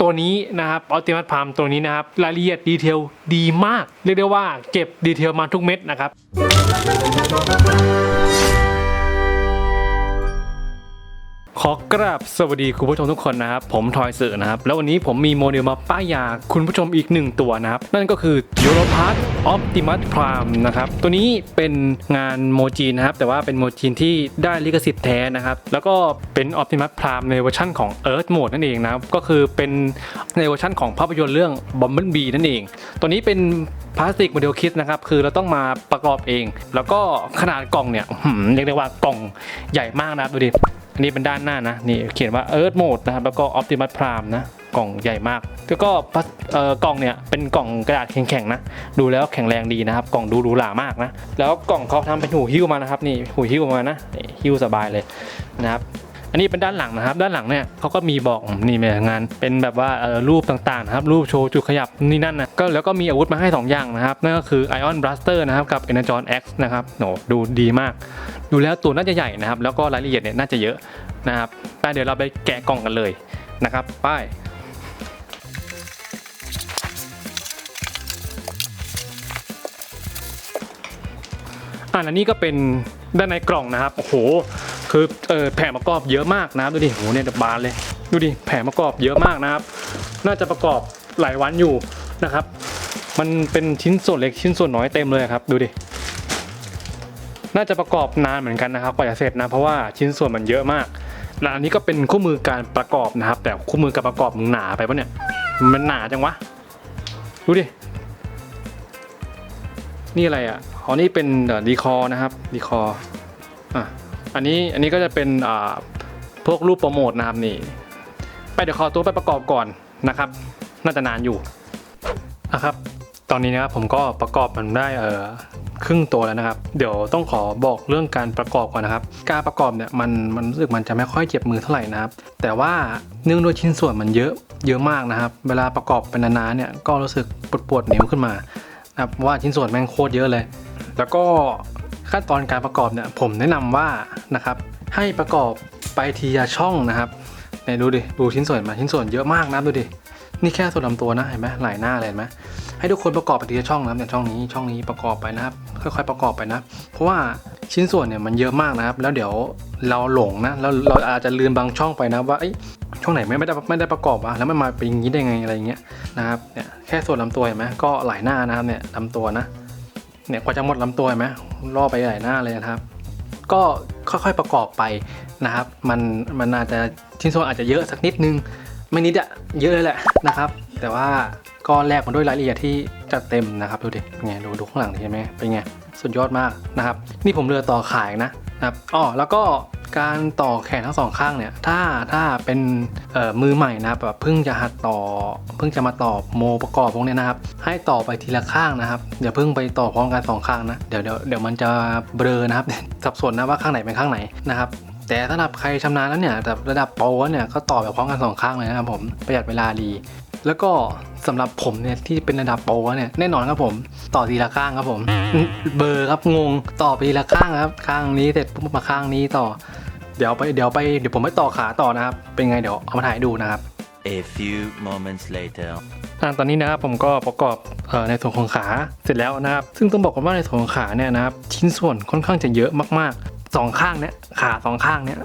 ตัวนี้นะครับออ t ติมัสพามตัวนี้นะครับ รายละเอียดดีเทลดีมาก เรียกได้ว่าเก็บดีเทลมาทุกเม็ดนะครับ ขอกราบสวัสดีคุณผู้ชมทุกคนนะครับ ผมทอยเสือนะครับ แล้ววันนี้ผมมีโมเดลมาป้ายยาคุณผู้ชมอีกหนึ่งตัวนะครับ นั่นก็คือ e u r o p a r t Optimus Prime นะครับ ตัวนี้เป็นงานโมจีนนะครับ แต่ว่าเป็นโมจีนที่ได้ลิขสิทธิ์แท้นะครับ แล้วก็เป็น Optimus Prime ในเวอร์ชั่นของ Earth Mode นั่นเองนะครับ ก็คือเป็นในเวอร์ชั่นของภาพยนตร์เรื่อง Bumblebee นั่นเอง ตัวนี้เป็นพลาสติกโมเดลคิดนะครับ คือเราต้องมาประกอบเอง แล้วก็ขนาดกล่องเนี่ยเรียกได้ว่ากล่องใหญ่มากนะครับดูดิ อันนี้เป็นด้านหน้านะนี่เขียนว่า Earth Mode นะครับแล้วก็ Optimus Prime นะกล่องใหญ่มากแล้วก็กล่องเนี่ยเป็นกล่องกระดาษแข็งๆนะ ดูแล้วแข็งแรงดีนะครับ กล่องดูหรูหรามากนะ แล้วกล่องเขาทำเป็นหูหิ้วมานะครับ นี่หูหิ้วมานะหิ้วสบายเลยนะครับ อันนี้เป็นด้านหลังนะครับ ด้านหลังเนี่ยเขาก็มีบอกนี่แม่งาน เป็นแบบว่ารูปต่างๆนะครับ รูปโชว์จุดขยับนี่นั่นนะก็แล้วก็มีอาวุธมาให้ 2 อย่างนะครับ นั่นก็คือ Ion Blaster นะครับ กับ Energon X นะครับโหดูดีมาก ดูแล้วตัวน่าจะใหญ่นะครับ แล้วก็รายละเอียดเนี่ยน่าจะเยอะนะครับไปเดี๋ยวเราไปแกะกล่องกันเลยนะครับไปอ่าอันนี้ก็เป็นด้านในกล่องนะครับ โอ้โห คือเออแผงประกอบเยอะมากนะครับดูดิโหเนี่ยบานเลย ดูดิแผงประกอบเยอะมากนะครับ น่าจะประกอบหลายวันอยู่นะครับ มันเป็นชิ้นส่วนเล็กชิ้นส่วนน้อยเต็มเลยครับ ดูดิน่าจะประกอบนานเหมือนกันนะครับกว่าจะเสร็จนะเพราะว่าชิ้นส่วนมันเยอะมากและอันนี้ก็เป็นคู่มือการประกอบนะครับ แต่คู่มือการประกอบมึงหนาไปปะเนี่ย มันหนาจังวะดูดินี่อะไรอะอ๋อนี่เป็นดีคอนะครับดีคออะ อันนี้อันนี้ก็จะเป็นพวกรูปโปรโมทนะครับนี่ ไปเดี๋ยวขอตัวไปประกอบก่อนนะครับ น่าจะนานอยู่นะครับ ตอนนี้นะครับผมก็ประกอบมันได้เออครึ่งตัวแล้วนะครับ เดี๋ยวต้องขอบอกเรื่องการประกอบก่อนนะครับ การประกอบเนี่ยมันมันรู้สึกมันจะไม่ค่อยเจ็บมือเท่าไหร่นะครับ แต่ว่าเนื่องด้วยชิ้นส่วนมันเยอะเยอะมากนะครับ เวลาประกอบเป็นนานๆเนี่ยก็รู้สึกปวดปวดนิ้วขึ้นมานะครับว่าชิ้นส่วนแม่งโคตรเยอะเลย แล้วก็ ขั้นตอนการประกอบเนี่ยผมแนะนำว่านะครับให้ประกอบไปทีละช่องนะครับไหนดูดิดูชิ้นส่วนมาชิ้นส่วนเยอะมากนะดูดินี่แค่ส่วนลำตัวนะเห็นไหมหลายหน้าเลยเห็นไหมให้ทุกคนประกอบไปทีละช่องนะครับช่องนี้ช่องนี้ประกอบไปนะครับค่อยๆประกอบไปนะ เพราะว่าชิ้นส่วนเนี่ยมันเยอะมากนะครับ แล้วเดี๋ยวเราหลงนะแล้วเราอาจจะลืมบางช่องไปนะว่าเอ้ช่องไหนไม่ได้ไม่ได้ประกอบอะแล้วมันมาเป็นอย่างนี้ได้ไงอะไรอย่างเงี้ยนะครับเนี่ยแค่ส่วนลำตัวเห็นไหมก็หลายหน้านะครับเนี่ยลำตัวนะ เนี่ยกว่าจะหมดลำตัวเห็นไหมล่อไปหลายหน้าเลยนะครับ ก็ค่อยๆประกอบไปนะครับ มันมันอาจจะชิ้นส่วนอาจจะเยอะสักนิดนึง ไม่นิดอะเยอะเลยแหละนะครับ แต่ว่าก็แลกมาด้วยรายละเอียดที่จัดเต็มนะครับดูดิเป็นไงดูดูข้างหลังเห็นไหมเป็นไงสุดยอดมากนะครับ นี่ผมเรือต่อขายนะนะครับอ๋อแล้วก็ การต่อแขนทั้งสองข้างเนี่ยถ้าถ้าเป็นมือใหม่นะครับแบบเพิ่งจะหัดต่อ เพิ่งจะมาต่อโมประกอบพวกนี้นะครับ ให้ต่อไปทีละข้างนะครับอย่าเพิ่งไปต่อพร้อมกันสองข้างนะเดี๋ยวเดี๋ยวเดี๋ยวมันจะเบลอนะครับสับสนนะว่าข้างไหนเป็นข้างไหนนะครับแต่สำหรับใครชำนาญแล้วเนี่ยแต่ระดับโปรเนี่ยก็ต่อแบบพร้อมกันสองข้างเลยนะครับผมประหยัดเวลาดี แล้วก็สำหรับผมเนี่ยที่เป็นระดับโปรเนี่ยแน่นอนครับผม ต่อทีละข้างครับผม เบอร์ครับงงต่อไปทีละข้างครับ ข้างนี้เสร็จปุ๊บมาข้างนี้ต่อ เดี๋ยวไปเดี๋ยวไปเดี๋ยวผมไปต่อขาต่อนะครับ เป็นไงเดี๋ยวเอามาถ่ายให้ดูนะครับ A few moments later. อ่าตอนนี้นะครับผมก็ประกอบเอ่อในส่วนของขาเสร็จแล้วนะครับ ซึ่งต้องบอกกันว่าในส่วนของขาเนี่ยนะครับชิ้นส่วนค่อนข้างจะเยอะมากๆสองข้างเนี่ยขาสองข้างเนี่ย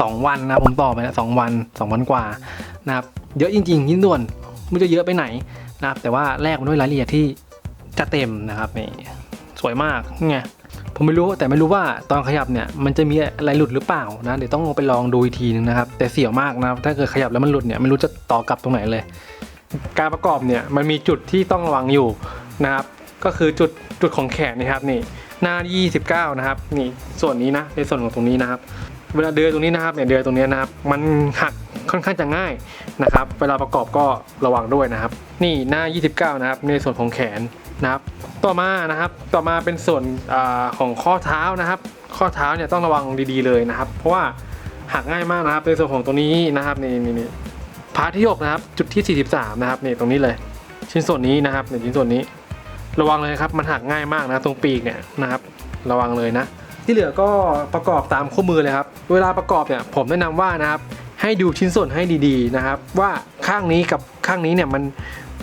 สองวันนะผมต่อไปนะสองวันสองวันกว่านะครับเยอะจริงๆชิ้นส่วนไม่รู้จะเยอะไปไหนนะครับแต่ว่าแลกมาด้วยรายละเอียดที่จะเต็มนะครับนี่สวยมากไง ผมไม่รู้แต่ไม่รู้ว่าตอนขยับเนี่ยมันจะมีอะไรหลุดหรือเปล่านะเดี๋ยวต้องไปลองดูอีกทีนึงนะครับ แต่เสี่ยวมากนะถ้าเกิดขยับแล้วมันหลุดเนี่ยไม่รู้จะต่อกลับตรงไหนเลย การประกอบเนี่ยมันมีจุดที่ต้องระวังอยู่นะครับ ก็คือจุดจุดของแขนนะครับนี่หน้า 29 นะครับ นี่ส่วนนี้นะในส่วนของตรงนี้นะครับ เวลาเดือยตรงนี้นะครับเนี่ยเดือยตรงนี้นะครับ มันหักค่อนข้างจะง่ายนะครับ เวลาประกอบก็ระวังด้วยนะครับ นี่หน้า 29 นะครับ ในส่วนของแขน นะครับ ต่อมานะครับ ต่อมาเป็นส่วนอของข้อเท้านะครับ ข้อเท้าเนี่ยต้องระวังดีๆเลยนะครับ เพราะว่าหักง่ายมากนะครับในส่วนของตรงนี้นะครับนี่นี่นี่พาร์ทที่6นะครับ จุดที่ 43 นะครับนี่ตรงนี้เลย ชิ้นส่วนนี้นะครับในชิ้นส่วนนี้ ระวังเลยครับมันหักง่ายมากนะตรงปีกเนี่ยนะครับ ระวังเลยนะ ที่เหลือก็ประกอบตามคู่มือเลยครับ เวลาประกอบเนี่ยผมแนะนำว่านะครับ ให้ดูชิ้นส่วนให้ดีๆนะครับ ว่าข้างนี้กับข้างนี้เนี่ยมัน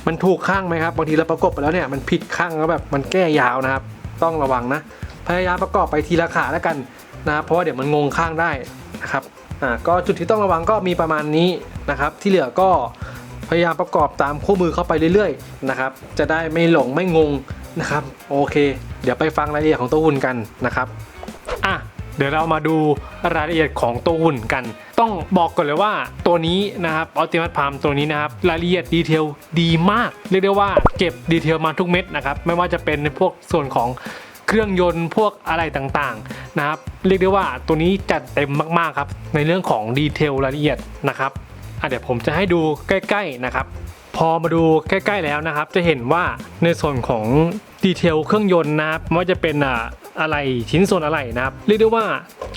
มันถูกข้างไหมครับบางทีเราประกบไปแล้วเนี่ยมันผิดข้างแล้วแบบมันแก้ยาวนะครับ ต้องระวังนะ พยายามประกอบไปทีละขาแล้วกันนะเพราะว่าเดี๋ยวมันงงข้างได้นะครับอ่าก็จุดที่ต้องระวังก็มีประมาณนี้นะครับ ที่เหลือก็พยายามประกอบตามคู่มือเข้าไปเรื่อยๆนะครับ จะได้ไม่หลงไม่งงนะครับ โอเค เดี๋ยวไปฟังรายละเอียดของตัวหุ่นกันนะครับอะ เดี๋ยวเรามาดูรายละเอียดของตัวหุ่นกัน ต้องบอกก่อนเลยว่าตัวนี้นะครับออติมั p พามตัวนี้นะครับรายละเอียดดีเทลดีมาก เรียกได้ว่าเก็บดีเทลมาทุกเม็ดนะครับไม่ว่าจะเป็นในพวกส่วนของเครื่องยนต์พวกอะไรต่างๆนะครับเรียกได้ว่าตัวนี้จัดเต็มมากๆครับในเรื่องของดีเทลรายละเอียดนะครับเดี๋ยวผมจะให้ดูใกล้ ๆนะครับ พอมาดูใกล้ ๆแล้วนะครับ จะเห็นว่าในส่วนของ ดีเทลเครื่องยนต์นะครับไม่ว่าจะเป็นอะอะไรชิ้นส่วนอะไรนะครับเรียกได้ว่า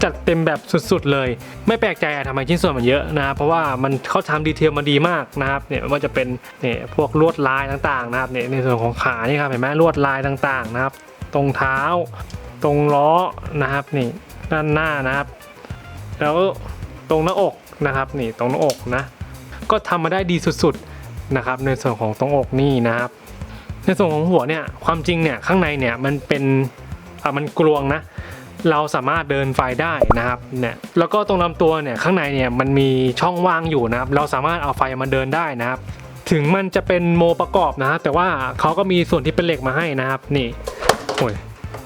จัดเต็มแบบสุดๆเลย ไม่แปลกใจอะทำไมชิ้นส่วนมันเยอะนะครับเพราะว่ามันเขาทำดีเทลมาดีมากนะครับเนี่ยไม่ว่าจะเป็นเนี่ยพวกลวดลายต่างๆนะครับเนี่ยในส่วนของขานี่ครับเห็นไหมลวดลายต่างๆนะครับ ตรงเท้า ตรงล้อนะครับนี่ด้านหน้านะครับ แล้วตรงหน้าอกนะครับนี่ตรงหน้าอกนะก็ทำมาได้ดีสุดๆนะครับในส่วนของตรงอกนี่นะครับ ในส่วนของหัวเนี่ยความจริงเนี่ยข้างในเนี่ยมันเป็นอะมันกลวงนะเราสามารถเดินไฟได้นะครับเนี่ยแล้วก็ตรงลำตัวเนี่ยข้างในเนี่ยมันมีช่องว่างอยู่นะครับ เราสามารถเอาไฟมาเดินได้นะครับ ถึงมันจะเป็นโมประกอบนะ แต่ว่าเขาก็มีส่วนที่เป็นเหล็กมาให้นะครับ นี่โอ้ย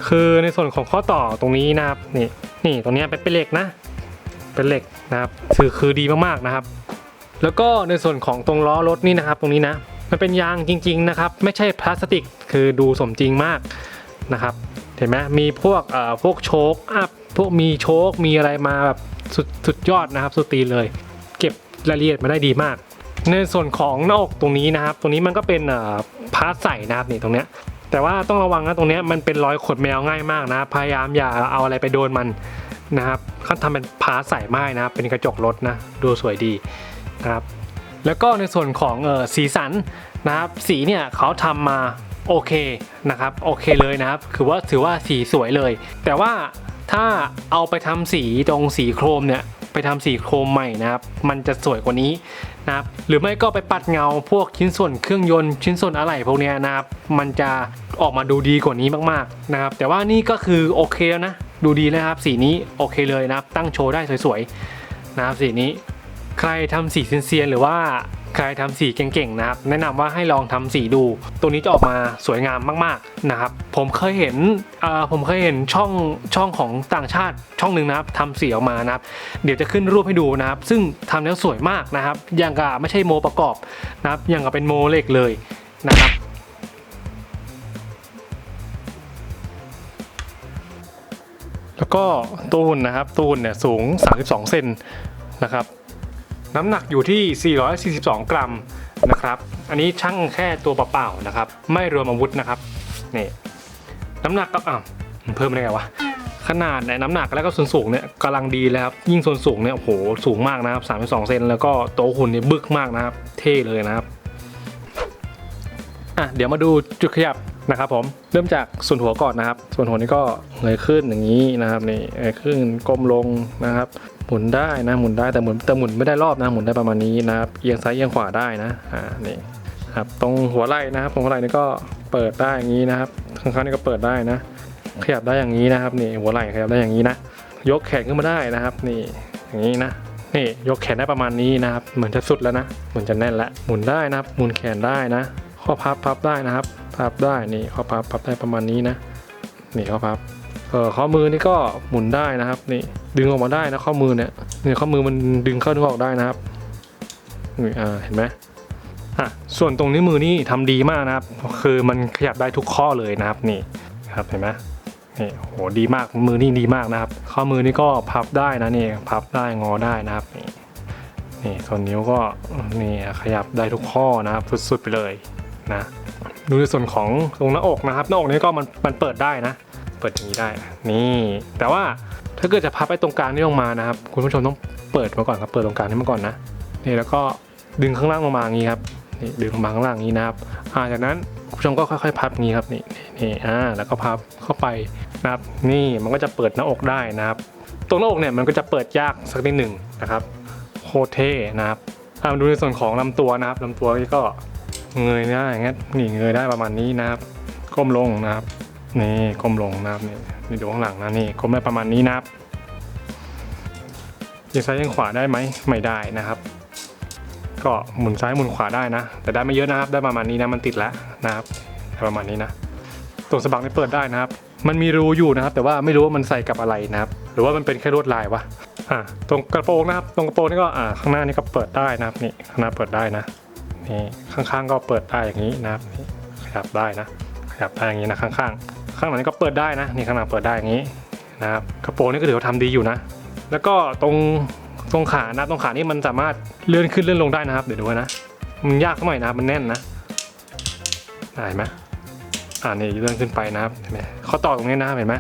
คือในส่วนของข้อต่อตรงนี้นะครับนี่นี่ตรงเนี้ยเป็นเป็นเหล็กนะ เป็นเหล็กนะครับคือคือดีมากๆนะครับ แล้วก็ในส่วนของตรงล้อรถนี่นะครับ ตรงนี้นะ มันเป็นยางจริง ๆ นะครับ ไม่ใช่พลาสติกคือดูสมจริงมากนะครับ เห็นไหมมีพวกเอ่อพวกโชคอัพพวกมีโชคมีอะไรมาแบบสุดสุดยอดนะครับ สุดตีเลย เก็บรายละเอียดมาได้ดีมาก ในส่วนของหน้าอกตรงนี้นะครับ ตรงนี้มันก็เป็นเอ่อพาร์ทใส่นะครับนี่ตรงเนี้ยแต่ว่าต้องระวังนะตรงเนี้ยมันเป็นรอยขดแมวง่ายมากนะ พยายามอย่าเอาอะไรไปโดนมันนะครับเขาทำเป็นพาร์ทใส่ไม้นะครับเป็นกระจกรถนะ ดูสวยดีนะครับ แล้วก็ในส่วนของออสีสันนะครับสีเนี่ยเขาทำมาโอเคนะครับโอเคเลยนะครับคือว่าถือว่าสีสวยเลย แต่ว่าถ้าเอาไปทำสีตรงสีโครมเนี่ยไปทำสีโครมใหม่นะครับ มันจะสวยกว่านี้นะครับ หรือไม่ก็ไปปัดเงาพวกชิ้นส่วนเครื่องยนต์ชิ้นส่วนอะไหล่พวกเนี้ยนะครับ มันจะออกมาดูดีกว่านี้มากๆนะครับ แต่ว่านี่ก็คือโอเคแล้วนะ ดูดีแล้วครับ สีนี้โอเคเลยนะครับ ตั้งโชว์ได้สวยๆนะครับสีนี้ ใครทำสีเซียนๆหรือว่าใครทำสีเก่งๆนะครับ แนะนำว่าให้ลองทำสีดู ตัวนี้จะออกมาสวยงามมากๆนะครับ ผมเคยเห็นผมเคยเห็นช่องช่องของต่างชาติช่องหนึ่งนะครับทำสีออกมานะครับ เดี๋ยวจะขึ้นรูปให้ดูนะครับ ซึ่งทำแล้วสวยมากนะครับ อย่างกับไม่ใช่โมประกอบนะครับ อย่างกับเป็นโมเหล็กเลยนะครับแล้วก็ตัวหุ่นนะครับตัวหุ่นเนี่ยสูง 32 เซนนะครับ น้ำหนักอยู่ที่ 442 กรัมนะครับ อันนี้ช่างแค่ตัวเปล่าๆนะครับ ไม่รวมอาวุธนะครับ นี่ น้ำหนักก็อะเพิ่มได้ไงวะ ขนาดในน้ำหนักแล้วก็ส่วนสูงเนี่ยกำลังดีแล้วครับ ยิ่งส่วนสูงเนี่ยโอ้โหสูงมากนะครับ 32 เซนแล้วก็โตัวหุ่นเนี่ยบึกมากนะครับ เท่เลยนะครับ อะเดี๋ยวมาดูจุดขยับนะครับผม เริ่มจากส่วนหัวก่อนนะครับ ส่วนหัวนี้ก็เงยขึ้นอย่างนี้นะครับนี่เงยขึ้นก้มลงนะครับ หมุนได้นะหมุนได้แต่หมุนแต่หมุนไม่ได้รอบนะหมุนได้ประมาณนี้นะครับเอียงซ้ายเอียงขวาได้นะอ่านี่ครับตรงหัวไหล่นะครับตรงหัวไหล่นี่ก็เปิดได้อย่างนี้นะครับข้างๆนี่ก็เปิดได้นะ ขยับได้อย่างนี้นะครับนี่หัวไหล่ขยับได้อย่างนี้นะยกแขนขึ้นมาได้นะครับ นี่อย่างนี้นะนี่ยกแขนได้ประมาณนี้นะครับ เหมือนจะสุดแล้วนะเหมือนจะแน่นแล้วหมุนได้นะครับ หมุนแขนได้นะ ข้อพับพับได้นะครับ พับได้นี่ข้อพับพับได้ประมาณนี้นะนี่ข้อพับเออข้อมือนี่ก็หมุนได้นะครับนี่ ดึงออกมาได้นะข้อมือเนี่ยเนี่ยข้อมือมันดึงเข้าดึงออกได้นะครับนี่อ่าเห็นไหมอะส่วนตรงนิ้วมือนี่ทำดีมากนะครับ คือมันขยับได้ทุกข้อเลยนะครับนี่ครับเห็นไหมนี่โหดีมากมือนี่ดีมากนะครับ ข้อมือนี่ก็พับได้นะนี่พับได้งอได้นะครับนี่นี่ส่วนนิ้วก็นี่ขยับได้ทุกข้อนะครับสุดๆไปเลยนะดูในส่วนของตรงหน้าอกนะครับหน้าอกนี่ก็มันมันเปิดได้นะ เปิดอย่างนี้ได้นี่แต่ว่า ถ้าเกิดจะพับไปตรงกลางนี่ลงมานะครับ คุณผู้ชมต้องเปิดมาก่อนครับ เปิดตรงกลางนี่มาก่อนนะ นี่แล้วก็ดึงข้างล่างลงมาอย่างนี้ครับ นี่ดึงลงมาข้างล่างอย่างนี้นะครับอ่าจากนั้นคุณผู้ชมก็ค่อย ๆ พับงี้ครับนี่นี่นี่อ่า แล้วก็พับเข้าไปนะครับ นี่มันก็จะเปิดหน้าอกได้นะครับ ตรงหน้าอกเนี่ยมันก็จะเปิดยากสักนิดหนึ่งนะครับโคตรเท่นะครับอ่ามาดูในส่วนของลำตัวนะครับลำตัวนี่ก็เงยได้อย่างเงี้ยนี่เงยได้ประมาณนี้นะครับ ก้มลงนะครับ นี่ก้มลงนะครับนี่นี่ดูข้างหลังนะนี่ก้มได้ประมาณนี้นะครับยังซ้ายยังขวาได้ไหมไม่ได้นะครับ ก็หมุนซ้ายหมุนขวาได้นะ แต่ได้ไม่เยอะนะครับ ได้ประมาณนี้นะมันติดแล้วนะครับประมาณนี้นะตรงสะบักนี่เปิดได้นะครับ มันมีรูอยู่นะครับ แต่ว่าไม่รู้ว่ามันใส่กับอะไรนะครับ หรือว่ามันเป็นแค่ลวดลายวะอ่าตรงกระโปรงนะครับ ตรงกระโปรงนี่ก็อ่าข้างหน้านี่ก็เปิดได้นะครับนี่ข้างหน้าเปิดได้นะนี่ข้างๆก็เปิดได้อย่างนี้นะครับขยับได้นะขยับได้อย่างนี้นะข้างๆ ข้างหลังนี่ก็เปิดได้นะนี่ข้างหลังเปิดได้อย่างนี้นะครับกระโปรงนี่ก็ถือว่าทำดีอยู่นะ แล้วก็ตรงตรงขานะตรงขานี่มันสามารถเลื่อนขึ้นเลื่อนลงได้นะครับ เดี๋ยวดูนะมันยากสักหน่อยนะมันแน่นนะได้ไหมอ่านี่เลื่อนขึ้นไปนะครับเห็นไหมข้อต่อตรงนี้นะเห็นไหม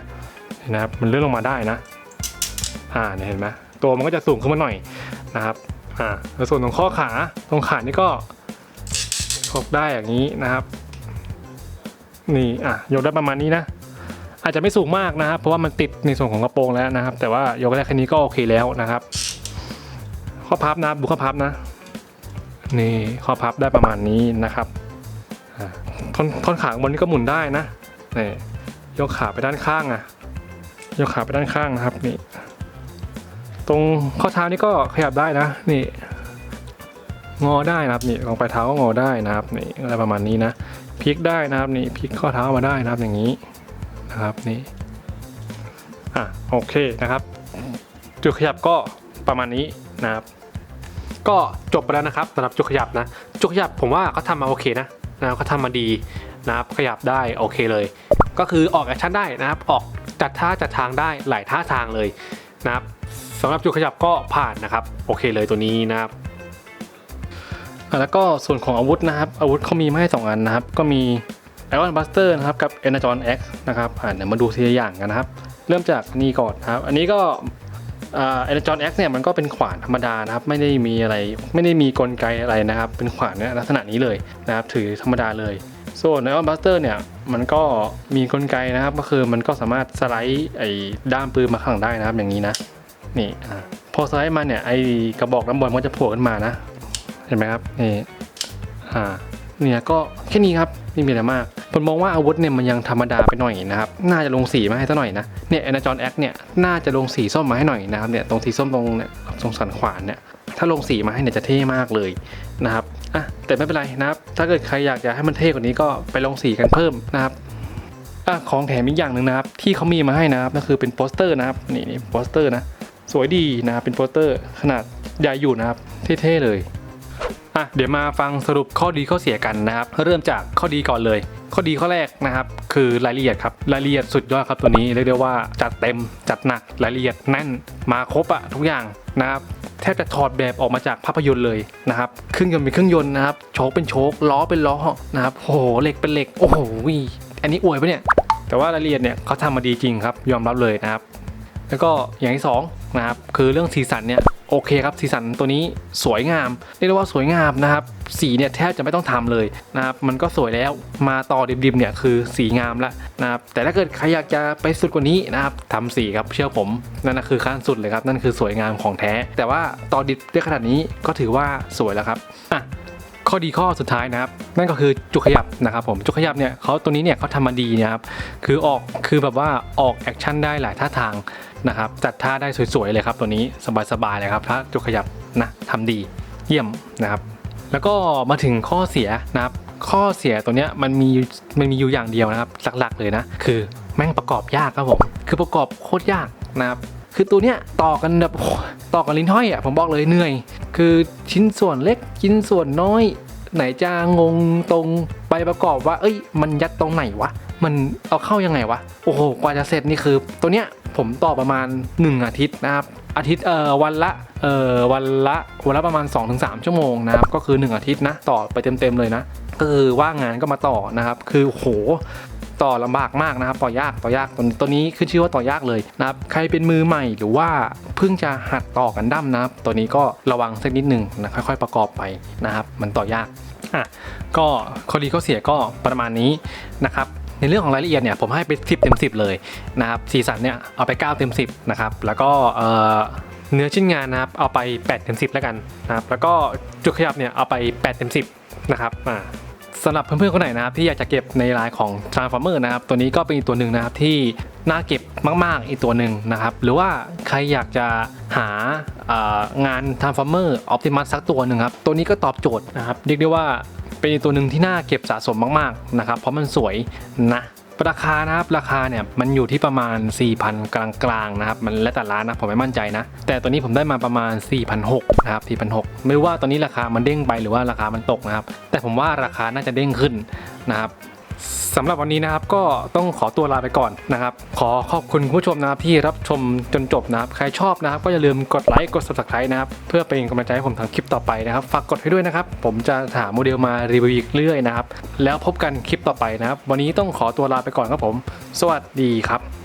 เห็นนะครับมันเลื่อนลงมาได้นะ อ่าเนี่ยเห็นไหมตัวมันก็จะสูงขึ้นมาหน่อยนะครับอ่าแล้วส่วนของข้อขาตรงขานี่ก็ยกได้อย่างนี้นะครับ นี่อะยกได้ประมาณนี้นะ อาจจะไม่สูงมากนะครับ เพราะว่ามันติดในส่วนของกระโปรงแล้วนะครับ แต่ว่ายกได้แค่นี้ก็โอเคแล้วนะครับข้อพับนะดูข้อพับนะ นี่ข้อพับได้ประมาณนี้นะครับท่อนท่อนขางบนนี่ก็หมุนได้นะนี่ยกขาไปด้านข้างอะยกขาไปด้านข้างนะครับนี่ ตรงข้อเท้านี่ก็ขยับได้นะ นี่ งอได้นะครับนี่ลงไปลายเท้าก็งอได้นะครับนี่อะไรประมาณนี้นะ พลิกได้นะครับนี่พลิกข้อเท้ามาได้นะครับอย่างนี้นะครับนี่อะโอเคนะครับ จุดขยับก็ประมาณนี้นะครับ ก็จบไปแล้วนะครับสำหรับจุดขยับนะ จุดขยับผมว่าเขาทำมาโอเคนะนะเขาทำมาดีนะครับขยับได้โอเคเลย ก็คือออกแอคชั่นได้นะครับ ออกจัดท่าจัดทางได้หลายท่าทางเลยนะครับสำหรับจุดขยับก็ผ่านนะครับ โอเคเลยตัวนี้นะครับ แล้วก็ส่วนของอาวุธนะครับ อาวุธเขามีมาให้สองอันนะครับ ก็มี Iron Buster นะครับกับ Energon X นะครับอะเดี๋ยวมาดูทีละอย่างกันนะครับ เริ่มจากนี่ก่อนนะครับ อันนี้ก็อ่า Energon X เนี่ยมันก็เป็นขวานธรรมดานะครับ ไม่ได้มีอะไรไม่ได้มีกลไกอะไรนะครับ เป็นขวานเนี่ยลักษณะนี้เลยนะครับ ถือธรรมดาเลยส่วน Iron Buster เนี่ยมันก็มีกลไกนะครับ ก็คือมันก็สามารถสไลด์ไอ้ด้ามปืนมาข้างหลังได้นะครับ อย่างนี้นะนี่พอสไลด์มาเนี่ยไอ้กระบอกน้ำบอลมันจะโผล่ขึ้นมานะ เห็นไหมครับนี่อ่าเนี่ยก็แค่นี้ครับไม่มีอะไรมากผมมองว่าอาวุธเนี่ยมันยังธรรมดาไปหน่อยนะครับน่าจะลงสีมาให้ซะหน่อยนะเนี่ยแอนจอนแอคเนี่ยน่าจะลงสีส้มมาให้หน่อยนะครับเนี่ยตรงสีส้มตรงเนี่ยตรงสันขวานเนี่ยถ้าลงสีมาให้เนี่ยจะเท่มากเลยนะครับอะแต่ไม่เป็นไรนะครับ ถ้าเกิดใครอยากจะให้มันเท่กว่านี้ก็ไปลงสีกันเพิ่มนะครับอะของแถมอีกอย่างหนึ่งนะครับ ที่เขามีมาให้นะครับก็คือเป็นโปสเตอร์นะครับนี่นี่โปสเตอร์นะสวยดีนะครับเป็นโปสเตอร์ขนาดใหญ่อยู่นะครับเท่ๆเลย อะเดี๋ยวมาฟังสรุปข้อดีข้อเสียกันนะครับ เริ่มจากข้อดีก่อนเลย ข้อดีข้อแรกนะครับ คือรายละเอียดครับรายละเอียดสุดยอดครับตัวนี้เรียกได้ว่าจัดเต็มจัดหนักรายละเอียดแน่นมาครบอะทุกอย่างนะครับแทบจะถอดแบบออกมาจากภาพยนตร์เลยนะครับเครื่องยนต์เป็นเครื่องยนต์นะครับโชคเป็นโชคล้อเป็นล้อนะครับโอ้โหเหล็กเป็นเหล็กโอ้โหอันนี้อวยปะเนี่ยแต่ว่ารายละเอียดเนี่ยเขาทำมาดีจริงครับยอมรับเลยนะครับแล้วก็อย่างที่สองนะครับคือเรื่องสีสันเนี่ย โอเคครับสีสันตัวนี้สวยงามเรียกได้ว่าสวยงามนะครับ สีเนี่ยแทบจะไม่ต้องทำเลยนะครับมันก็สวยแล้วมาต่อดิบๆเนี่ยคือสีงามแล้วนะครับแต่ถ้าเกิดใครอยากจะไปสุดกว่านี้นะครับทำสีครับเชื่อผมนั่นนะคือขั้นสุดเลยครับนั่นคือสวยงามของแท้ แต่ว่าต่อดิบได้ขนาดนี้ก็ถือว่าสวยแล้วครับอะข้อดีข้อสุดท้ายนะครับ นั่นก็คือจุกขยับนะครับผมจุกขยับเนี่ยเขาตัวนี้เนี่ยเขาทำมาดีนะครับคือออกคือแบบว่าออกแอคชั่นได้หลายท่าทาง นะครับจัดท่าได้สวยๆเลยครับตัวนี้สบายๆเลยครับถ้าจุกขยับนะทำดีเยี่ยมนะครับแล้วก็มาถึงข้อเสียนะครับข้อเสียตัวเนี้ยมันมีมันมีอยู่อย่างเดียวนะครับหลักๆเลยนะคือแม่งประกอบยากครับผมคือประกอบโคตรยากนะครับคือตัวเนี้ยต่อกันแบบต่อกันลิ้นห้อยอะผมบอกเลยเหนื่อย คือชิ้นส่วนเล็กชิ้นส่วนน้อย ไหนจะงงตรงไปประกอบว่า เอ้ย มันยัดตรงไหนวะมันเอาเข้ายังไงวะโอ้โหกว่าจะเสร็จนี่คือ ตัวเนี้ย ผมต่อประมาณ 1 อาทิตย์นะครับอาทิตย์เอ่อวันละเอ่อวันละวันละประมาณ 2-3 ชั่วโมงนะครับก็คือ 1 อาทิตย์นะต่อไปเต็มๆเลยนะก็คือว่างงานก็มาต่อนะครับ คือโหต่อลำบากมากนะครับ ต่อยากต่อยากตัวตัวนี้ขึ้นชื่อว่าต่อยากเลยนะครับ ใครเป็นมือใหม่หรือว่าเพิ่งจะหัดต่อกันดั้มนะครับ ตัวนี้ก็ระวังสักนิดหนึ่งนะค่อยๆประกอบไปนะครับ มันต่อยากอะก็ข้อดีข้อเสียก็ประมาณนี้นะครับ ในเรื่องของรายละเอียดเนี่ยผมให้ไป10เต็ม10 เลยนะครับสีสันเนี่ยเอาไป9เต็ม10นะครับแล้วก็เนื้อชิ้นงานนะครับเอาไป8เต็ม10 แล้วกันนะครับแล้วก็จุดขยับเนี่ยเอาไป8เต็ม10นะครับอ่าสำหรับเพื่อนๆคนไหนนะครับที่อยากจะเก็บในลายของ Transformer นะครับตัวนี้ก็เป็นอีกตัวหนึ่งนะครับที่น่าเก็บมาก ๆ อีกตัวหนึ่งนะครับ หรือว่าใครอยากจะหาางาน Transformer Optimus สักตัวหนึ่งครับ ตัวนี้ก็ตอบโจทย์นะครับ เรียกได้ว่า เป็นตัวหนึ่งที่น่าเก็บสะสมมากๆนะครับเพราะมันสวยนะราคานะครับราคาเนี่ยมันอยู่ที่ประมาณ 4,000 กลางๆนะครับมันแล้วแต่ร้านนะผมไม่มั่นใจนะ แต่ตัวนี้ผมได้มาประมาณ 4,600นะครับ4,600ไม่รู้ว่าตอนนี้ราคามันเด้งไปหรือว่าราคามันตกนะครับ แต่ผมว่าราคาน่าจะเด้งขึ้นนะครับ สำหรับวันนี้นะครับก็ต้องขอตัวลาไปก่อนนะครับ ขอขอบคุณผู้ชมนะครับที่รับชมจนจบนะครับ ใครชอบนะครับก็อย่าลืมกดไลค์กด subscribe นะครับ เพื่อเป็นกำลังใจให้ผมทำคลิปต่อไปนะครับ ฝากกดให้ด้วยนะครับ ผมจะหาโมเดลมารีวิวอีกเรื่อยนะครับ แล้วพบกันคลิปต่อไปนะครับ วันนี้ต้องขอตัวลาไปก่อนครับผม สวัสดีครับ